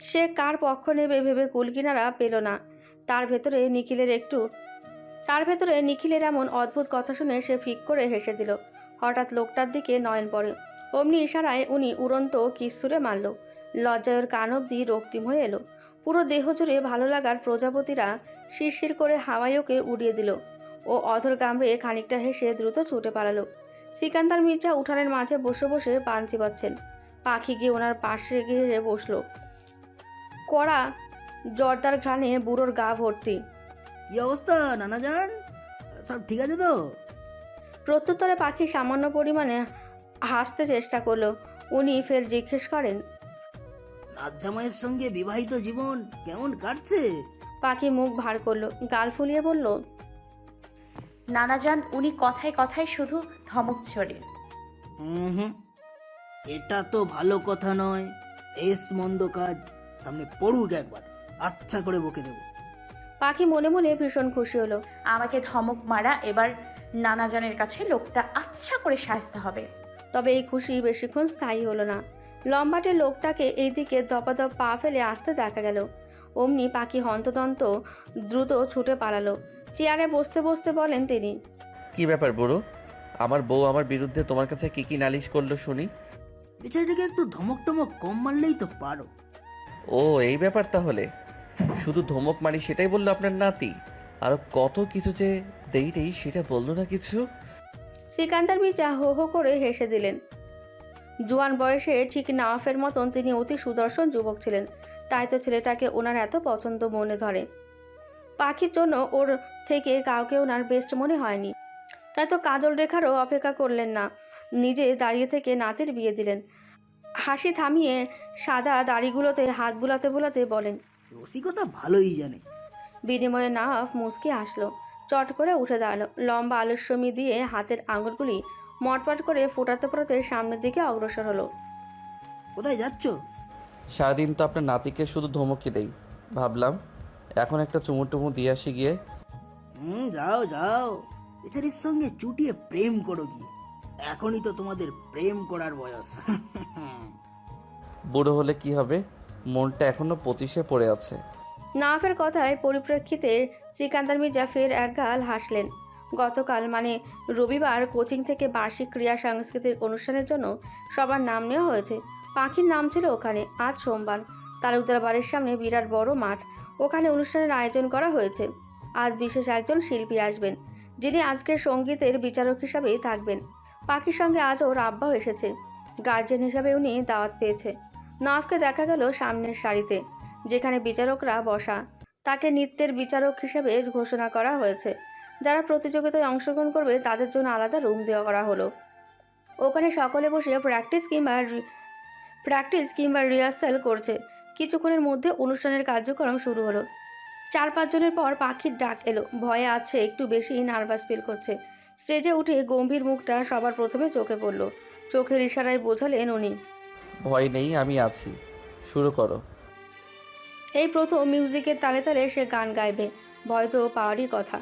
সে কার পক্ষ নেবে ভেবে কুলকিনারা পেল না। তার ভেতরে নিখিলের একটু তার ভেতরে নিখিলের এমন অদ্ভুত কথা শুনে সে ফিক করে হেসে দিল। হঠাৎ লোকটার দিকে নয়ন পড়ে। অমনি ইশারায় উনি উড়ন্ত কিস্সুরে মারল। লজ্জায়ের কান অব্দি রক্তিম হয়ে এলো। পুরো দেহ জুড়ে ভালো লাগার প্রজাপতিরা শিরশির করে হাওয়ায় ওকে উড়িয়ে দিল। ও অধর কামড়ে খানিকটা হেসে দ্রুত ছুটে পালালো। সিকান্দার মির্জা উঠানের মাঝে বসে বসে পান চিবাচ্ছেন পাখি গিয়ে ওনার পাশে গিয়ে বসল। কড়া জর্দার ঘ্রাণে বুড়োর গা ভর্তি। কি অবস্থা নানা যান সব ঠিক আছে তো? প্রত্যুত্তরে পাখি সামান্য পরিমাণে হাসতে চেষ্টা করল। উনি ফের জিজ্ঞেস করেন নাজ্জামাইয়ের সঙ্গে বিবাহিত জীবন কেমন কাটছে? পাখি মুখ ভার করল গাল ফুলিয়ে বলল নানাজান উনি কথায় কথায় শুধু ধমক ছড়ে। হুম এটা তো ভালো কথা নয়। এস মন্দ কাজ। সামনে পড়ুক একবার আচ্ছা করে বকে দেবো। পাখি মনে মনে ভীষণ খুশি হলো। আমাকে ধমক মারা এবার নানাজানের কাছে লোকটা আচ্ছা করে সাজতে হবে। তবে এই খুশি বেশিক্ষণ স্থায়ী হলো না। লম্বাটে লোকটাকে এইদিকে দপাদপ পা ফেলে আসতে দেখা গেল। অমনি পাখি হন্তদন্ত দ্রুত ছুটে পালালো। চেয়ারে বসতে বসতে বলেন তিনি। কি ব্যাপার বুড়ো? আমার বউ আমার বিরুদ্ধে তোমার কাছে কি কি নালিশ করল শুনি? বেচারিটাকে একটু ধমক টমক কম মারলেই তো পারো। ও এই ব্যাপার তাহলে? শুধু ধমক মারি সেটাই বলল আপনার নাতি? আরও কত কিছু যে দেইটেই সেটা বলল না কিছু? সিকান্দার মির্জা হো হো করে হেসে দিলেন। জোয়ান বয়সে ঠিক নাওয়াফের মতন তিনি অতি সুদর্শন যুবক ছিলেন। তাই তো ছেলেটাকে ওনার এত পছন্দ মনে ধরে। পাখির জন্য ওর থেকে কাউকে ওনার বেস্ট মনে হয়নি। তাই তো কাজল রেখারও অপেক্ষা করলেন না। নিজে দাঁড়িয়ে থেকে নাতির বিয়ে দিলেন। হাসি থামিয়ে সাদা দাড়িগুলোতে হাত বুলাতে বুলাতে বলেন রসিকতা ভালোই জানে। বিনিময়ে নাফ মুসকে আসলো চট করে উঠে দাঁড়াল। লম্বা আলস্যমি দিয়ে হাতের আঙুলগুলি মটপট করে ফোটাতে ফোটাতে সামনের দিকে অগ্রসর হলো। কোথায় যাচ্ছ? সারাদিন তো আপনার নাতিকে শুধু ধমকি দেই। ভাবলাম এখন একটা চুমু টুমু দিয়ে আসি গিয়ে হুম যাও যাও। বেচারির সঙ্গে চুটিয়ে প্রেম করো গিয়ে। এখনই তো তোমাদের প্রেম করার বয়স। বুড়ো হলে কি হবে? মনটা এখনও পঁচিশে পড়ে আছে। নাফের কথায় পরিপ্রেক্ষিতে সিকান্দার মির্জা ফের একগাল হাসলেন। গতকাল মানে রবিবার কোচিং থেকে বার্ষিক ক্রীড়া সাংস্কৃতিক অনুষ্ঠানের জন্য সবার নাম নেওয়া হয়েছে। পাখির নাম ছিল ওখানে আজ সোমবার। তালুকদার বাড়ির সামনে বিরাট বড় মাঠ। ওখানে অনুষ্ঠানের আয়োজন করা হয়েছে। আজ বিশেষ একজন শিল্পী আসবেন, যিনি আজকের সঙ্গীতের বিচারক হিসাবেই থাকবেন। পাখির সঙ্গে আজ ওর আব্বাও এসেছে। গার্জেন হিসাবে উনি দাওয়াত পেয়েছে। নাফকে দেখা গেল সামনের সারিতে, যেখানে বিচারকরা বসা। তাকে নৃত্যের বিচারক হিসেবে ঘোষণা করা হয়েছে। যারা প্রতিযোগিতায় অংশগ্রহণ করবে, তাদের জন্য আলাদা রুম দেওয়া করা হলো। ওখানে সকলে বসে প্র্যাকটিস কিংবা প্র্যাকটিস কিংবা রিহার্সাল করছে। কিছুক্ষণের মধ্যে অনুষ্ঠানের কার্যক্রম শুরু হলো। চার পাঁচজনের পর পাখির ডাক এলো। ভয়ে আছে একটু বেশি নার্ভাস ফিল করছে। স্টেজে উঠে গম্ভীর মুখটা সবার প্রথমে চোখে পড়ল। চোখের ইশারায় বোঝালেন উনি। ভয় নেই আমি আছি। শুরু করো। এই প্রথম মিউজিকের তালে তালে সে গান গাইবে। ভয় তো পাওয়ারই কথা।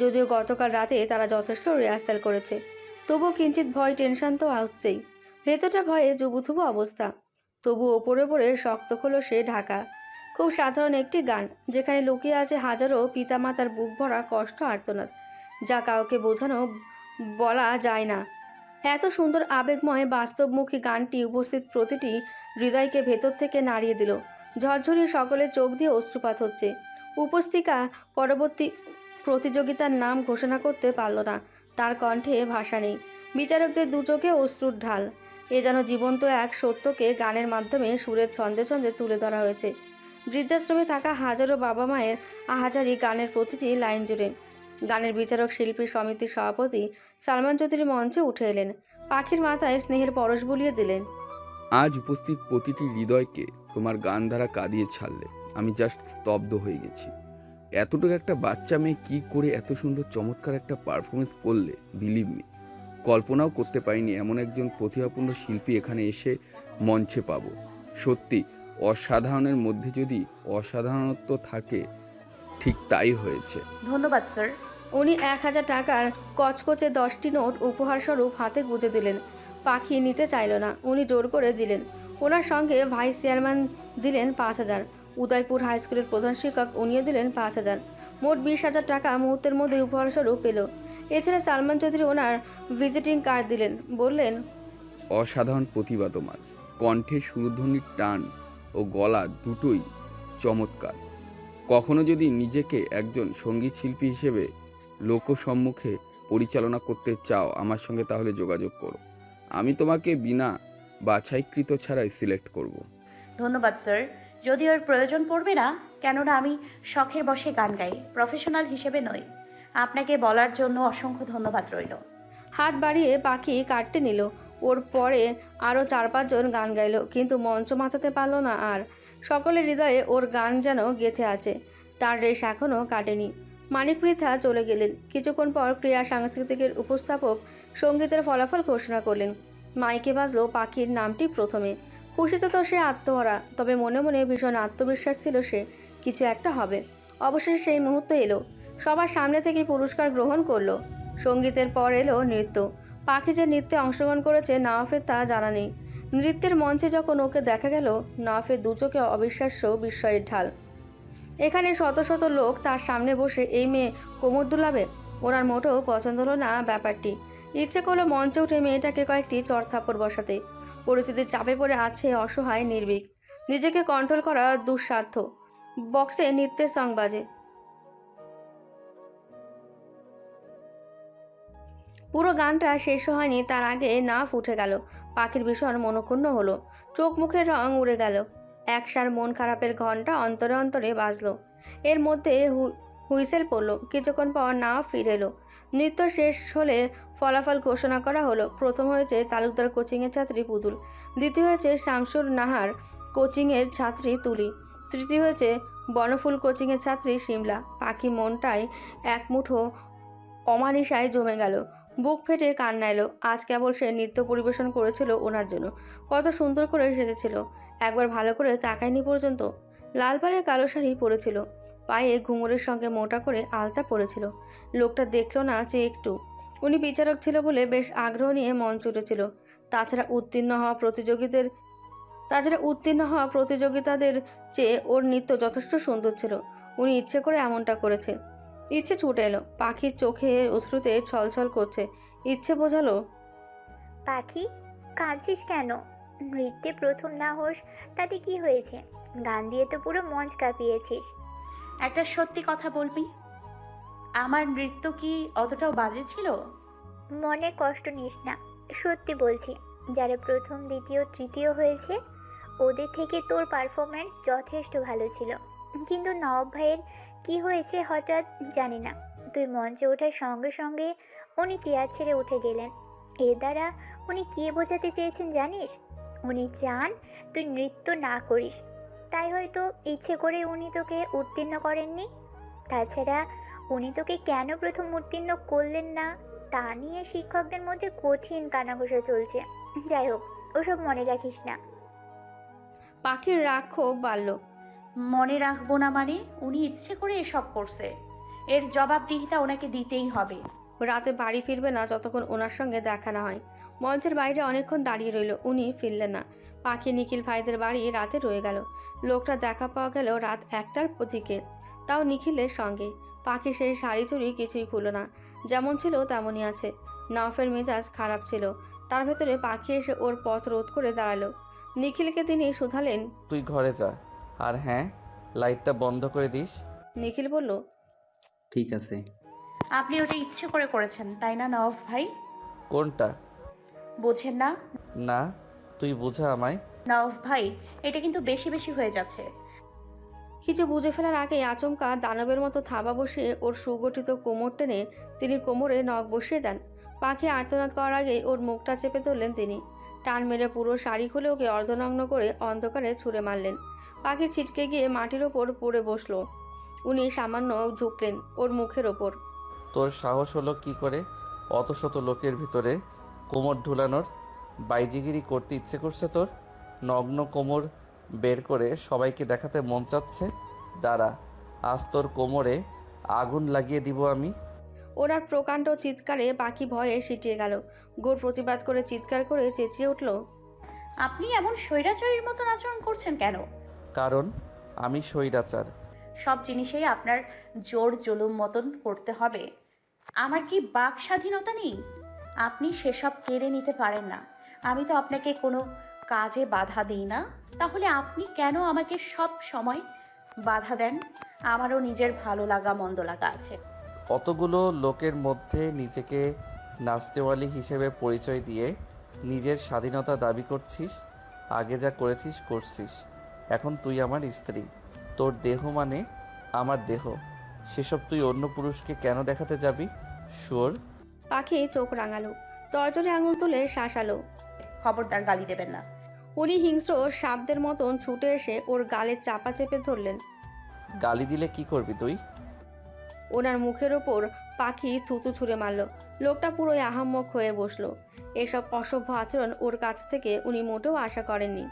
যদিও গতকাল রাতে তারা যথেষ্ট রিহার্সাল করেছে। তবুও কিঞ্চিত ভয় টেনশন তো হচ্ছেই ভেতরটা ভয়ে জুবুথুবু অবস্থা। তবু ওপরে ওপরে শক্ত খোলো সে ঢাকা। খুব সাধারণ একটি গান, যেখানে লুকিয়ে আছে হাজারো পিতামাতার বুক ভরা কষ্ট আর্তনাদ, যা কাউকে বোঝানো বলা যায় না। এত সুন্দর আবেগময় বাস্তবমুখী গানটি উপস্থিত প্রতিটি হৃদয়কে ভেতর থেকে নাড়িয়ে দিল। ঝরঝরিয়ে সকলের চোখ দিয়ে অশ্রুপাত হচ্ছে। উপস্থিকা পরবর্তী প্রতিযোগিতার নাম ঘোষণা করতে পারল না, তার কণ্ঠে ভাষা নেই। বিচারকদের দু চোখে অশ্রুর ঢাল, এ যেন জীবন্ত এক সত্যকে গানের মাধ্যমে সুরের ছন্দে ছন্দে তুলে ধরা হয়েছে। বৃদ্ধাশ্রমে থাকা হাজারো বাবা মায়ের আহাজারি গানের প্রতিটি লাইন জুড়ে। গানের বিচারক, শিল্পী, সমিতির সভাপতি সালমান চৌধুরী মঞ্চে উঠে এলেন। পাখির মাথায় স্নেহের পরশ বুলিয়ে দিলেন। আজ উপস্থিত প্রতিটি হৃদয়কে তোমার গান দ্বারা কাঁদিয়ে ছাড়লে আমি জাস্ট স্তব্ধ হয়ে গেছি। এতটুকু একটা বাচ্চা মেয়ে কি করে এত সুন্দর চমৎকার একটা পারফরমেন্স করলে বিলিভ মি কল্পনাও করতে পারিনি এমন একজন প্রতিভাপূর্ণ শিল্পী এখানে এসে মঞ্চে পাবো। সত্যি অসাধারণের মধ্যে যদি অসাধারণত্ব থাকে ঠিক তাই হয়েছে। ধন্যবাদ স্যার। উনি এক হাজার টাকার কচকচে দশটি নোট উপহারস্বরূপ হাতে গুজে দিলেন। পাখি নিতে চাইল না উনি জোর করে দিলেন। ওনার সঙ্গে ভাইস চেয়ারম্যান দিলেন পাঁচ হাজার। উদয়পুর হাই স্কুলের প্রধান শিক্ষক উনিও দিলেন পাঁচ হাজার। মোট বিশ হাজার টাকা মুহূর্তের মধ্যে উপহারস্বরূপ পেল। এছাড়া সালমান চৌধুরী ওনার ভিজিটিং কার্ড দিলেন বললেন অসাধারণ প্রতিভা তোমার। কণ্ঠে সুরধ্বনির টান ও গলা দুটোই চমৎকার। কখনো যদি নিজেকে একজন সংগীত শিল্পী হিসেবে লোকসম্মুখে পরিচালনা করতে চাও আমার সঙ্গে তাহলে যোগাযোগ করো। আমি তোমাকে বিনা বাছাইকৃত ছাড়াই সিলেক্ট করব। ধন্যবাদ স্যার। যদি ওর প্রয়োজন পড়বে না কেননা আমি শখের বসে গান গাই প্রফেশনাল হিসেবে নই। আপনাকে বলার জন্য অসংখ্য ধন্যবাদ রইল। হাত বাড়িয়ে পাখি কাটতে নিল। ওর পরে আরও চার পাঁচজন গান গাইলো, কিন্তু মঞ্চ মাথাতে পারল না আর। সকলের হৃদয়ে ওর গান যেন গেথে আছে। তার রেশ এখনও কাটেনি। মানিক পৃথা চলে গেলেন। কিছুক্ষণ পর ক্রিয়া সাংস্কৃতিকের উপস্থাপক সঙ্গীতের ফলাফল ঘোষণা করলেন। মাইকে বাজলো পাখির নামটি প্রথমে। খুশিতে তো সে আত্মহারা, তবে মনে মনে ভীষণ আত্মবিশ্বাস ছিল সে, কিছু একটা হবে। অবশেষে সেই মুহূর্ত এলো। সবার সামনে থেকে পুরস্কার গ্রহণ করল। সঙ্গীতের পর এলো নৃত্য। পাখি যে নৃত্যে অংশগ্রহণ করেছে নাওয়াফের তা জানা নেই। নৃত্যের মঞ্চে যখন ওকে দেখা গেল নাওয়াফের দু চোখে অবিশ্বাস্য বিস্ময়ের ঢাল। এখানে শত শত লোক তার সামনে বসে এই মেয়ে কোমর দুলাবে? ওনার মোটেও পছন্দ হলো না ব্যাপারটি। ইচ্ছে করল মঞ্চে উঠে মেয়েটাকে কয়েকটি চড়থাপ্পড় বসাতে। পরিস্থিতির চাপে পড়ে আছে অসহায় নির্ভীক। নিজেকে কন্ট্রোল করা দুঃসাধ্য। বক্সে নৃত্যের সং বাজে। পুরো গানটা শেষ হয়নি, তার আগে না ফুটে গেল। পাখির ভীষণ মনক্ষুণ্ণ হলো। চোখ মুখের রং উড়ে গেল। একসার মন খারাপের ঘণ্টা অন্তরে অন্তরে বাজলো। এর মধ্যে হুইসেল পড়ল। কিছুক্ষণ পর না ফিরে এলো। নৃত্য শেষ হলে ফলাফল ঘোষণা করা হলো। প্রথম হয়েছে তালুকদার কোচিংয়ের ছাত্রী পুতুল। দ্বিতীয় হয়েছে শামসুর নাহার কোচিংয়ের ছাত্রী তুলি। তৃতীয় হয়েছে বনফুল কোচিংয়ের ছাত্রী শিমলা। পাখি মনটাই এক মুঠো অমানিসায় জমে গেল। বুক ফেটে কান্না এলো। আজ কেবল সে নৃত্য পরিবেশন করেছিল ওনার জন্য। কত সুন্দর করে সেজেছিল। একবার ভালো করে তাকায়নি পর্যন্ত লাল পাড়ের কালো শাড়ি পরেছিল। পায়ে ঘুঙুরের সঙ্গে মোটা করে আলতা পরেছিল। লোকটা দেখল না যে একটু। উনি বিচারক ছিল বলে বেশ আগ্রহ নিয়ে মঞ্চ উঠেছিল। তাছাড়া উত্তীর্ণ হওয়া প্রতিযোগীদের তাছাড়া উত্তীর্ণ হওয়া প্রতিযোগিতাদের চেয়ে ওর নৃত্য যথেষ্ট সুন্দর ছিল। উনি ইচ্ছে করে এমনটা করেছে। ইচ্ছে ছুটে এলো। পাখির চোখে অশ্রুতে ছলছল করছে। ইচ্ছে বোঝালো পাখি কাঁদছিস কেন? নৃত্যে প্রথম না হোস তাতে কি হয়েছে? গান দিয়ে তো পুরো মঞ্চ কাঁপিয়েছিস। একটা সত্যি কথা বলবি? আমার নৃত্য কি অতটাও বাজে ছিল? মনে কষ্ট নিস না। সত্যি বলছি যারা প্রথম দ্বিতীয় তৃতীয় হয়েছে ওদের থেকে তোর পারফরম্যান্স যথেষ্ট ভালো ছিল। কিন্তু নবাব ভাইয়ের কি হয়েছে হঠাৎ জানি না। তুই মঞ্চে ওঠার সঙ্গে সঙ্গে উনি চেয়ার ছেড়ে উঠে গেলেন। এর দ্বারা উনি কী বোঝাতে চেয়েছেন জানিস? উনি চান তুই নৃত্য না করিস। তাই হয়তো ইচ্ছে করে উনি তোকে উত্তীর্ণ করেননি। তাছাড়া উনি তোকে কেন প্রথম উত্তীর্ণ করলেন না? তা নিয়ে শিক্ষকদের মধ্যে কঠিন কানাঘোষা চলছে। যাই হোক, ওসব মনে রাখিস না। পাখির ক্ষোভ বাড়ল। মনে রাখব না মানে উনি ইচ্ছে করে এসব করছে। এর জবাবদিহিতা ওনাকে দিতেই হবে। রাতে বাড়ি ফিরবে না যতক্ষণ ওনার সঙ্গে দেখা না হয়। মঞ্চের বাইরে অনেকক্ষণ দাঁড়িয়ে রইল উনি ফিরলেন না। পাখি নিখিল ভাইদের বাড়ি রাতে রয়ে গেল। লোকটা দেখা পাওয়া গেল রাত একটার দিকে তাও নিখিলের সঙ্গে। পাখি সেই শাড়ি চুরি কিছুই খুলো না। যেমন ছিল তেমনই আছে। নফের মেজাজ খারাপ ছিল। তার ভেতরে পাখি এসে ওর পথ রোধ করে দাঁড়াল। নিখিলকে তিনি শুধালেন তুই ঘরে যা। আর হ্যাঁ লাইটটা বন্ধ করে দিস। নিখিল বলল ঠিক আছে। আপনি ওটা ইচ্ছে করে করেছেন তাই না নওয়াব ভাই? কোনটা? বোঝেন না? না তুই বোঝা আমায়। নওয়াব ভাই এটা কিন্তু বেশি বেশি হয়ে যাচ্ছে। কিছু বুঝে ফেলার আগে আচমকা দানবের মতো থাবা বসিয়ে ওর সুগঠিত কোমর টেনে তিনি কোমরে নখ বসিয়ে দেন। পাখি আর্তনাদ করার আগে ওর মুখটা চেপে ধরলেন তিনি। টান মেরে পুরো শাড়ি খুলে ওকে অর্ধনগ্ন করে অন্ধকারে ছুঁড়ে মারলেন। পাখি ছিটকে গিয়ে মাটির ওপর পড়ে বসল। উনি সামান্য ঝুঁকলেন ওর মুখের ওপর। তোর সাহস হলো কি করে? অত শত লোকের ভিতরে কোমর ঢুলানোর বাইজিগিরি করতে ইচ্ছে করছে তোর? নগ্ন কোমর বের করে সবাইকে দেখাতে মন চাচ্ছে? দাঁড়া আজ তোর কোমরে আগুন লাগিয়ে দিব আমি। ওনার প্রকাণ্ড চিৎকারে পাখি ভয়ে সিটিয়ে গেল। গোর প্রতিবাদ করে চিৎকার করে চেঁচিয়ে উঠল আপনি এমন স্বৈরাচারীর মতন আচরণ করছেন কেন? কারণ আমি স্বৈরাচার। সব জিনিসেই আপনার জোর জুলুম মতন করতে হবে। আমার কি বাক স্বাধীনতা নেই? আপনি সেসব কেড়ে নিতে পারেন না। আমি তো আপনাকে কোনো কাজে বাধা দিই না। তাহলে আপনি কেন আমাকে সব সময় বাধা দেন? আমারও নিজের ভালো লাগা মন্দ লাগা আছে। অতগুলো লোকের মধ্যে নিজেকে নাচতেওয়ালি হিসেবে পরিচয় দিয়ে নিজের স্বাধীনতা দাবি করছিস আগে যা করেছিস করছিস। এখন তুই আমার স্ত্রী। তোর দেহ মানে আমার দেহ। সেসব তুই অন্য পুরুষকে কেন দেখাতে যাবি? শোর পাখি চোখ রাঙালো। তর্জনে আঙুল তুলে শাসালো। খবরদার গালি দেবেন না। উনি হিংস্র সাপদের মতন ছুটে এসে ওর গালে চাপা চেপে ধরলেন। গালি দিলে কি করবি তুই? ওনার মুখের ওপর পাখি থুতু ছুঁড়ে মারল। লোকটা পুরোই আহাম্মক হয়ে বসল। এসব অসভ্য আচরণ ওর কাছ থেকে উনি মোটেও আশা করেননি।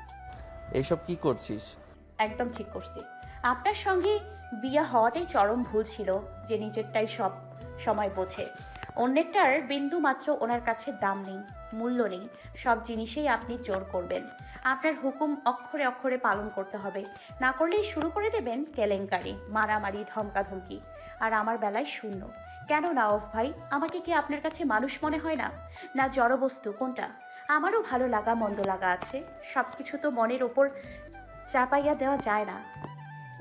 এসব কি করছিস? একদম ঠিক করছি। আপনার সঙ্গে বিয়ে হওয়াটাই চরম ভুল ছিল, যে নিজেরটাই সব সময় বোঝে। অন্যেরটার বিন্দু মাত্র ওনার কাছে দাম নেই, মূল্য নেই, সব জিনিসেই আপনি জোর করবেন। আপনার হুকুম অক্ষরে অক্ষরে পালন করতে হবে। না করলেই শুরু করে দেবেন কেলেঙ্কারি, মারামারি, ধমকাধমকি। আর আমার বেলায় শূন্য। কেন নাওফ ভাই? আমাকে কি আপনার কাছে মানুষ মনে হয় না? না জড়বস্তু কোনটা? আমারও ভালো লাগা মন্দ লাগা আছে। সব কিছু তো মনের ওপর চাপাইয়া দেওয়া যায় না।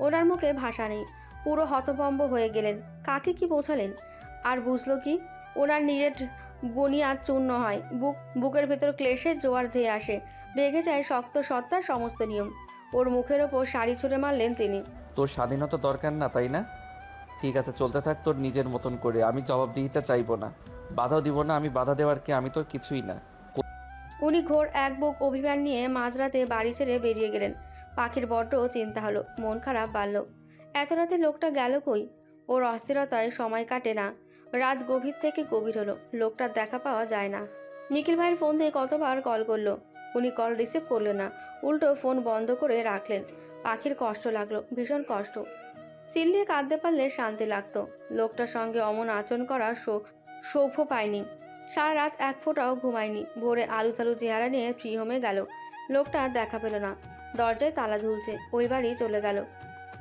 ওনার মুখে ভাষা নেই। পুরো হতভম্ব হয়ে গেলেন। কাকে কি বোঝালেন? আর বুঝলো কি? ওনার নিরেট বুনিয়াদ চূর্ণ হয়। বুক বুকের ভেতর ক্লেশের জোয়ার ধেয়ে আসে। ভেঙে যায় শক্ত সত্তার সমস্ত নিয়ম। ওর মুখের ওপর শাড়ি ছুঁড়ে মারলেন তিনি। তোর স্বাধীনতা দরকার না তাই না? ঠিক আছে চলতে থাক তোর নিজের মতন করে। আমি জবাবদিহিতা চাইব না। বাধাও দিব না আমি বাধা দেওয়ার কি? আমি তোর কিছুই না। উনি ঘোর এক বুক অভিমান নিয়ে মাঝরাতে বাড়ি ছেড়ে বেরিয়ে গেলেন। পাখির বড্ড চিন্তা হলো, মন খারাপ বাড়ল। এত রাতে লোকটা গেল কই? ওর অস্থিরতায় সময় কাটে না। রাত গভীর থেকে গভীর হলো, লোকটার দেখা পাওয়া যায় না। নিখিল ভাইয়ের ফোন দিয়ে কতবার কল করল? উনি কল রিসিভ করল না। উল্টো ফোন বন্ধ করে রাখলেন। পাখির কষ্ট লাগল, ভীষণ কষ্ট। চিল্লিয়ে কাঁদতে পারলে শান্তি লাগতো। লোকটার সঙ্গে অমন আচরণ করা সৌ- সৌভাগ্য পায়নি। সারা রাত এক ফোঁটাও ঘুমায়নি। ভোরে আলু তালু চেহারা নিয়ে ফ্রি হোমে গেল। লোকটা দেখা পেল না। দরজায় তালা ঝুলছে ওই বাড়ি চলে গেল।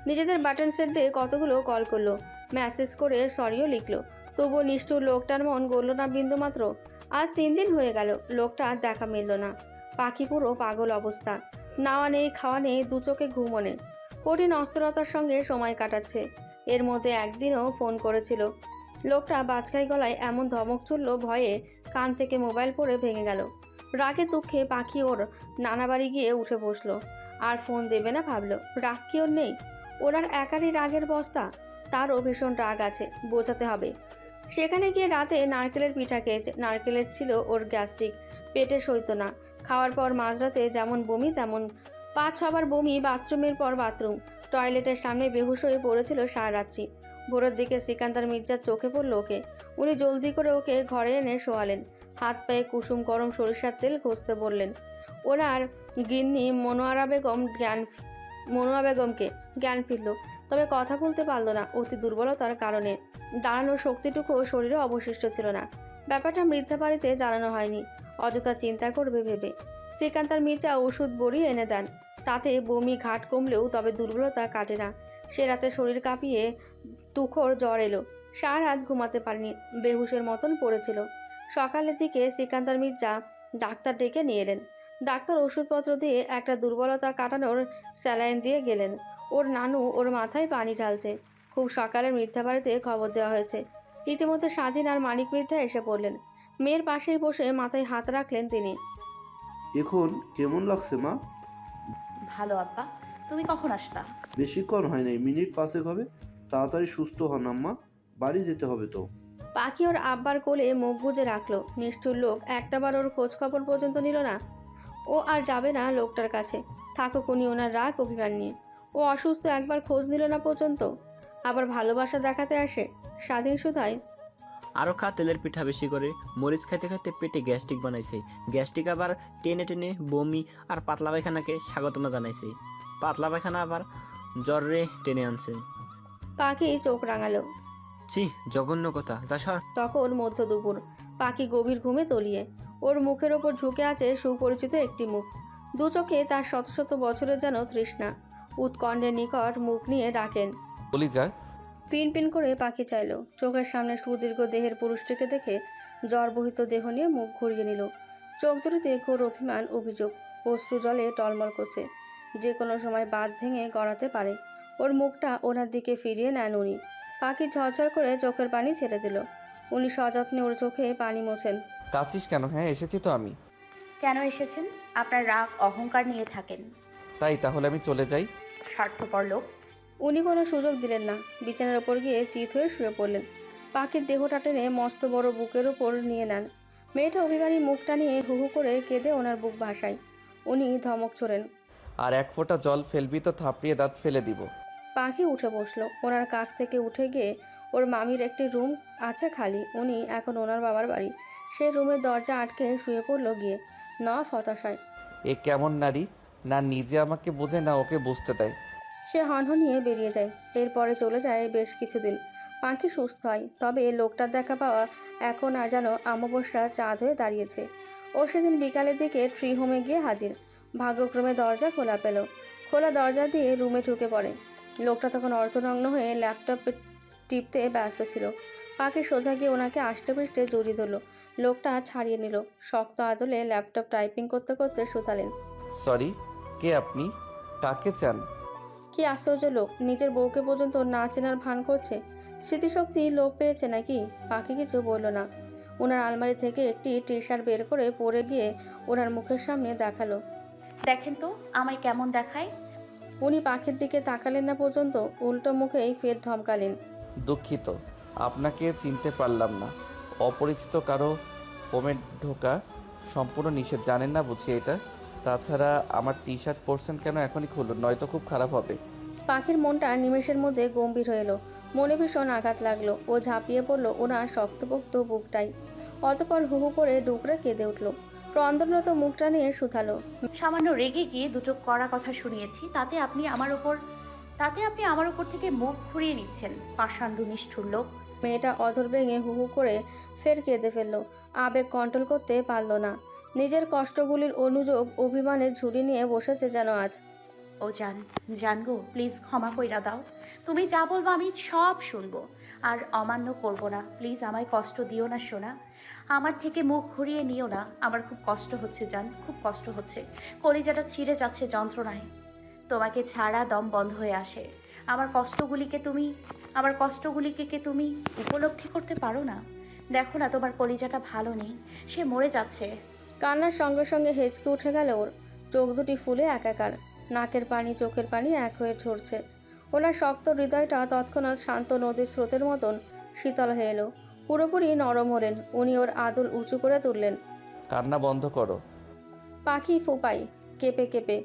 নিজেদের বাটন সেট দিয়ে কতগুলো কল করল। মেসেজ করে সরিও লিখলো। তবুও নিষ্ঠুর লোকটার মন গড়ল না বিন্দু মাত্র আজ তিন দিন হয়ে গেল। লোকটা দেখা মিলল না। পাখি পুরো পাগল অবস্থা। নাওয়া নেই, খাওয়া নেই, দু চোখে ঘুমো নেই। কঠিন অস্থিরতার সঙ্গে সময় কাটাচ্ছে। এর মধ্যে একদিনও ফোন করেছিল। লোকটা বাজখাই গলায় এমন ধমক চলল ভয়ে কান থেকে মোবাইল পড়ে ভেঙে গেল। রাগে দুঃখে পাখি ওর নানা বাড়ি গিয়ে উঠে বসল। আর ফোন দেবে না ভাবলো। রাগ কি ওর নেই? ওনার একারই রাগের বস্তা? তারও ভীষণ রাগ আছে, বোঝাতে হবে। সেখানে গিয়ে রাতে নারকেলের পিঠা খেয়েছে। নারকেলের ছিল ওর গ্যাস্ট্রিক। পেটে সইত না। খাওয়ার পর মাঝরাতে যেমন বমি, তেমন পাঁচ ছবার বমি, বাথরুমের পর বাথরুম। টয়লেটের সামনে বেহুশ হয়ে পড়েছিল সারা রাত্রি ভোরের দিকে শ্রীকান্তার মির্জার চোখে পড়ল ওকে। উনি জলদি করে ওকে ঘরে এনে শোয়ালেন। হাত পায়ে কুসুম গরম সরিষার তেল ঘষতে বললেন, ওনার গিন্নি মনোয়ারা বেগম জ্ঞান মনোয়া বেগমকে জ্ঞান ফিরল। তবে কথা বলতে পারল না অতি দুর্বলতার কারণে। দাঁড়ানোর শক্তিটুকুও শরীরে অবশিষ্ট ছিল না। ব্যাপারটা মৃদ্ধা বাড়িতে জানানো হয়নি। অযথা চিন্তা করবে ভেবে। শ্রীকান্তার মির্জা ওষুধ বড়ি এনে দেন। তাতে বমি ঘাট কমলেও তবে দুর্বলতা কাটে না। সে রাতে শরীর কাঁপিয়ে তুখোর জ্বর এলো। সারা রাত ঘুমাতে পারেনি। বেহুশের মতন পড়েছিল। সকালের দিকে শ্রীকান্তার মির্জা ডাক্তার ডেকে নিয়ে এলেন। ডাক্তার ওষুধপত্র দিয়ে একটা দুর্বলতা কাটানোর স্যালাইন দিয়ে গেলেন। ওর নানু ওর মাথায় পানি ঢালছে। খুব সকালে মিথ্যা বাড়িতে খবর দেওয়া হয়েছে। ইতিমধ্যে স্বাধীন আর মানিক মিথ্যা এসে পড়লেন। মেয়ের পাশেই বসে মাথায় হাত রাখলেন তিনি। এখন কেমন লাগছে মা? ভালো আব্বা। তুমি কখন আসলা? বেশিক্ষণ হয় নাই। মিনিট পাঁচেক হবে। তাড়াতাড়ি সুস্থ হন আম্মা। বাড়ি যেতে হবে তো। পাখি ওর আব্বার কোলে মুখ গুজে রাখল। নিষ্ঠুর লোক একটাবার ওর খোঁজ খবর পর্যন্ত নিল না। ও আর যাবে না লোকটার কাছে। থাকুক উনি ওনার রাগ অভিমান নিয়ে। ও অসুস্থ একবার খোঁজ নিল না পর্যন্ত। আবার ভালোবাসা দেখাতে আসে। স্বাধীন সুধাই আরও খা তেলের পিঠা বেশি করে। মরিচ খাইতে খাইতে পেটে গ্যাস্ট্রিক বানাইছে। গ্যাস্ট্রিক আবার টেনে টেনে বমি আর পাতলা পায়খানাকে স্বাগতম জানাইছে। পাতলা পায়খানা আবার জ্বরে টেনে আনছে। পাখি চোখ রাঙালো। ছি জঘন্য কথা যা সর। তখন মধ্য দুপুর পাখি গভীর ঘুমে তলিয়ে ওর মুখের ওপর ঝুঁকে আছে সুপরিচিত একটি মুখ। দু চোখে তার শত শত বছরের যেন তৃষ্ণা উৎকণ্ঠের নিকট মুখ নিয়ে ডাকেন। কলিজা পিন পিন করে পাখি চাইল। চোখের সামনে সুদীর্ঘ দেহের পুরুষটিকে দেখে জ্বরবহিত দেহ নিয়ে মুখ ঘুরিয়ে নিল। চোখ দুটিতে ঘোর অভিমান অভিযোগ অশ্রু জলে টলমল করছে। যে কোনো সময় বাঁধ ভেঙে গড়াতে পারে। ওর মুখটা ওনার দিকে ফিরিয়ে নেন উনি। পাখি ঝরঝর করে চোখের পানি ছেড়ে দিল। উনি সযত্নে ওর চোখে পানি মোছেন। কাঁদছিস কেন? হ্যাঁ এসেছি তো আমি। কেন এসেছেন? আপনার রাগ অহংকার নিয়ে থাকেন। তাই তাহলে আমি চলে যাই। স্বার্থপর লোক। উনি কোনো সুযোগ দিলেন না। বিছানার ওপর গিয়ে চিত হয়ে শুয়ে পড়লেন। পাখির দেহটা টেনে মস্ত বড় বুকের ওপর নিয়ে নেন। মেয়েটা অভিমানী মুখটা নিয়ে হু হু করে কেঁদে ওনার বুক ভাসায়। উনি ধমক ছোড়েন। আর এক ফোঁটা জল ফেলবি তো থাপড়িয়ে দাঁত ফেলে দিব। পাখি উঠে বসল। ওনার কাছ থেকে উঠে গিয়ে ওর মামির একটি রুম আছে খালি। উনি এখন ওনার বাবার বাড়ি। সেই রুমের দরজা আটকে শুয়ে পড়ল গিয়ে। ন হতাশায় এ কেমন নারী? না নিজে আমাকে বোঝে না ওকে বুঝতে দেয়। সে হনহনিয়ে বেরিয়ে যায়। এরপরে চলে যায় বেশ কিছুদিন। পাখি সুস্থ হয়। তবে লোকটার দেখা পাওয়া এখন আর যেন অমাবস্যা চাঁদ হয়ে দাঁড়িয়েছে। ও সেদিন বিকালের দিকে ট্রি হোমে গিয়ে হাজির। ভাগ্যক্রমে দরজা খোলা পেল। খোলা দরজা দিয়ে রুমে ঢুকে পড়ে। লোকটা তখন অর্থনগ্ন হয়ে ল্যাপটপে টিপতে ব্যস্ত ছিল। পাখি সোজা গিয়ে ওনাকে আষ্টে পৃষ্ঠে জড়িয়ে ধরলো। লোকটা ছাড়িয়ে নিল। শক্ত আদলে ল্যাপটপ টাইপিং করতে করতে শুতালেন সরি কে আপনি? কাকে চান? কি আশ্চর্য লোক নিজের বউকে পর্যন্ত না চেনার ভান করছে। স্মৃতিশক্তি লোপ পেয়েছে নাকি? পাখি কিছু বলল না। ওনার আলমারি থেকে একটি টি শার্ট বের করে পরে গিয়ে ওনার মুখের সামনে দেখাল। দেখেন তো আমায় কেমন দেখায়? উনি পাখির দিকে তাকালেন না পর্যন্ত উল্টো মুখেই ফের ধমকালেন। দুঃখিত আপনাকে চিনতে পারলাম না। অপরিচিত কারও হোমে ঢোকা সম্পূর্ণ নিষেধ জানেন না বুঝি এটা? তাছাড়া আমার টি শার্ট পরছেন কেন এখনই খুলুন নয়তো খুব খারাপ হবে। পাখির মনটা নিমেষের মধ্যে গম্ভীর হয়ে এলো। মনে ভীষণ আঘাত লাগল ও ঝাঁপিয়ে পড়ল ওনার শক্তপোক্ত বুকটাই অতপর হু হু করে ডুকরে কেঁদে উঠল। ক্রন্দনরত মুখটা নিয়ে শুধালো। সামান্য রেগে গিয়ে দুটো কড়া কথা শুনিয়েছি তাতে আপনি আমার উপর তাতে আপনি আমার উপর থেকে মুখ ঘুরিয়ে নিচ্ছেন পাষাণ্ড নিষ্ঠুর লোক। মেয়েটা অধর ভেঙে হু হু করে ফের কেঁদে ফেলল। আবেগ কন্ট্রোল করতে পারল না। নিজের কষ্টগুলির অনুযোগ অভিমানের ঝুড়ি নিয়ে বসেছে যেন আজ। ও জান জানগো প্লিজ ক্ষমা কইরা দাও। তুমি যা বলব আমি সব শুনব। আর অমান্য করব না। প্লিজ আমায় কষ্ট দিও না, সোনা। আমার থেকে মুখ ঘুরিয়ে নিও না। আমার খুব কষ্ট হচ্ছে, জান। খুব কষ্ট হচ্ছে। কলিজাটা ছিঁড়ে যাচ্ছে যন্ত্রণায়। তোমাকে ছাড়া দম বন্ধ হয়ে আসে। আমার কষ্টগুলিকে তুমি, আমার কষ্টগুলিকে কে তুমি উপলব্ধি করতে পারো না? দেখো না, তোমার কলিজাটা ভালো নেই। সে মরে যাচ্ছে। কান্নার সঙ্গে সঙ্গে হেঁচকে উঠে গেল ওর। চোখ দুটি ফুলে একাকার। নাকের পানি, চোখের পানি এক হয়ে ঝরছে। ওনার শক্ত হৃদয়টা তৎক্ষণাৎ শান্ত নদীর স্রোতের মতন শীতল হয়ে এলো। পুরোপুরি নরম হলেন। উনি ওর আদল উঁচু করে তুললেন। কান্না বন্ধ করো। পাখি ফোপাই কেঁপে কেঁপে।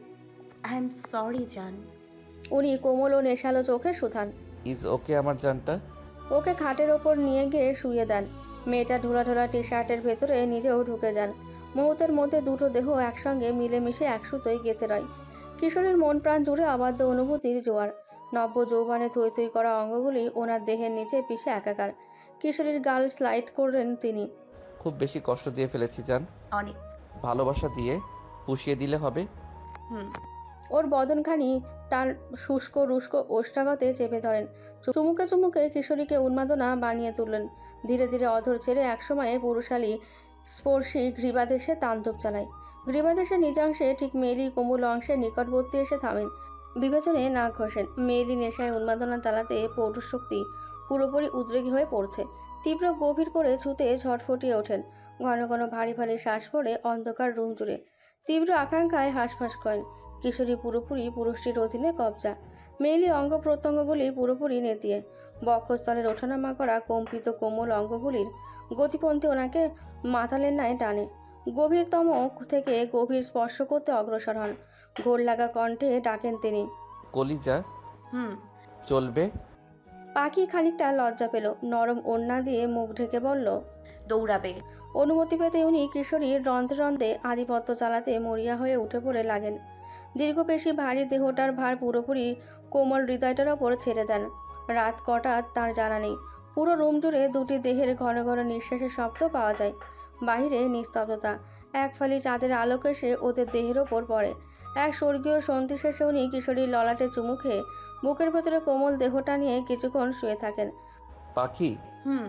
আই এম সরি জান। উনি কোমল ও নেশালো চোখে শুধান। ইজ ওকে আমার জানটা? ওকে খাটের ওপর নিয়ে গিয়ে শুয়ে দেন। মেয়েটা ঢোলা ঢোলা টি শার্টের ভেতরে নিজেও ঢুকে যান। মুহূর্তের মধ্যে দুটো দেহ একসঙ্গে মিলেমিশে একসুতোই গেতে রয়। কিশোরের মন প্রাণ জুড়ে অবাধ্য অনুভূতির জোয়ার। নব্য যৌবনে থই থই করা অঙ্গগুলি ওনার দেহের নিচে পিষে একাকার। কিশোরীর গাল স্লাইড করলেন তিনি। খুব বেশি কষ্ট দিয়ে ফেলেছি জান। অনেক। ভালোবাসা দিয়ে পুষিয়ে দিলে হবে। হুম। ওর বদনখানি তার শুষ্ক রুষ্ক ওষ্ঠাগতে চেপে ধরেন। চুমুকে চুমুকে কিশোরীকে উন্মাদনা বানিয়ে তুললেন। ধীরে ধীরে অধর ছেড়ে একসময়ে পুরুষালী স্পর্শী গ্রীবাদেশে তাণ্ডব চালায়। গ্রীবাদেশের নিজাংশে ঠিক মেরি কোমল অংশের নিকটবর্তী এসে থামেন। বিবেচনে না ঘষেন। মেলি নেশায় উন্মাদনা চালাতে পৌরশক্তি পুরোপুরি উদ্রেগী হয়ে পড়ছে। তীব্র গভীর করে ছুতে ঝটফটিয়ে ওঠেন। ঘন ঘন ভারী ভারী শ্বাস পড়ে অন্ধকার রুম জুড়ে। তীব্র আকাঙ্ক্ষায় হাঁসফাঁস করেন। কিশোরী পুরোপুরি পুরুষটির অধীনে কবজা। মেয়েলি অঙ্গ প্রত্যঙ্গগুলি পুরোপুরি নেতিয়ে। বক্ষস্থলের ওঠানামা করা কম্পিত কোমল অঙ্গগুলির গতিপন্থী ওনাকে মাথালের ন্যায় টানে। গভীরতম থেকে গভীর স্পর্শ করতে অগ্রসর হন। ঘোর লাগা কণ্ঠে ডাকেন তিনি। কলিজা? হুম। চলবে? পাখি খানিকটা লজ্জা পেল। নরম ওড়না দিয়ে মুখ ঢেকে বলল দৌড়াবে। অনুমতি পেতে উনি কিশোরীর রন্ধে রন্ধে আধিপত্য চালাতে মরিয়া হয়ে উঠে পড়ে লাগেন। দীর্ঘপেশী ভারী দেহটার ভার পুরোপুরি কোমল হৃদয়টার ওপর ছেড়ে দেন। রাত কটা তার জানা নেই। পুরো রুম জুড়ে দুটি দেহের ঘন ঘন নিঃশ্বাসের শব্দ পাওয়া যায়। বাহিরে নিস্তব্ধতা। এক ফালি চাঁদের আলোক এসে ওদের দেহের ওপর পড়ে। এক স্বর্গীয় সন্ধি শেষে উনি কিশোরীর ললাটে চুমু খেয়ে বুকের ভেতরে কোমল দেহটা নিয়ে কিছুক্ষণ শুয়ে থাকেন। পাখি? হুম।